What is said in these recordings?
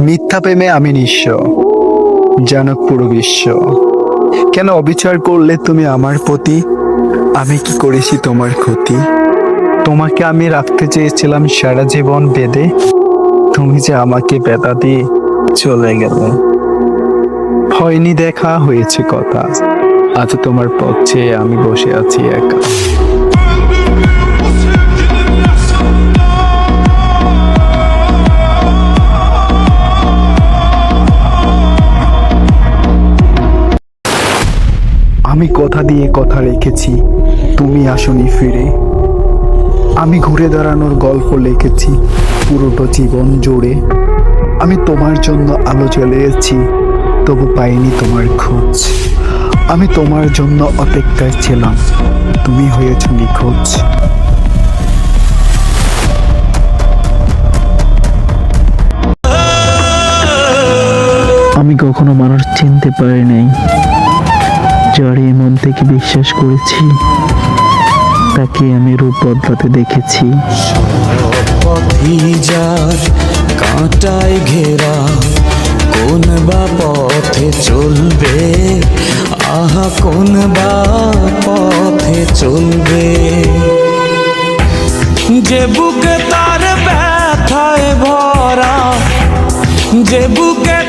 মিথ্যা প্রেমে আমি নিঃস্ব জানক পুরো বিশ্ব। কেন অবিচার করলে তুমি আমার প্রতি? আমি কি করেছি তোমার ক্ষতি? তোমাকে আমি রাখতে চেয়েছিলাম সারা জীবন বেঁধে তুমি যে আমাকে বেদা দিয়ে চলে গেলে। হয়নি দেখা হয়েছে কথা। আজ তোমার চেয়ে আমি বসে আছি একা। আমি কথা দিয়ে কথা রেখেছি, তুমি আসনি ফিরে। আমি ঘুরে দাঁড়ানোর গল্প লিখেছি, পুরোটা জীবন জুড়ে। আমি তোমার জন্য আলো জ্বালিয়েছি তবু পাইনি তোমার খোঁজ। আমি তোমার জন্য অপেক্ষায় ছিলাম, তুমি হয়েছ নিখোঁজ। আমি কখনো মানুষ চিনতে পারি নাই। যারে থেকে বিশ্বাস করেছি। তাকে আমি রূপ বদলাতে দেখেছি। কাঁটায় ঘেরা, কোন বা পথে চলবে? আহা, কোন বা পথে চলবে? যে বুকে তার ব্যথায় ভরা, যে বুকে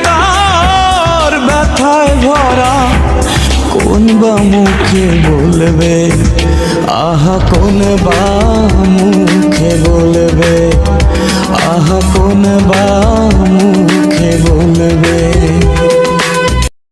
বা মুখে বলবে। আহা কোন বা মুখে বলবে। আহা কোন বা মুখে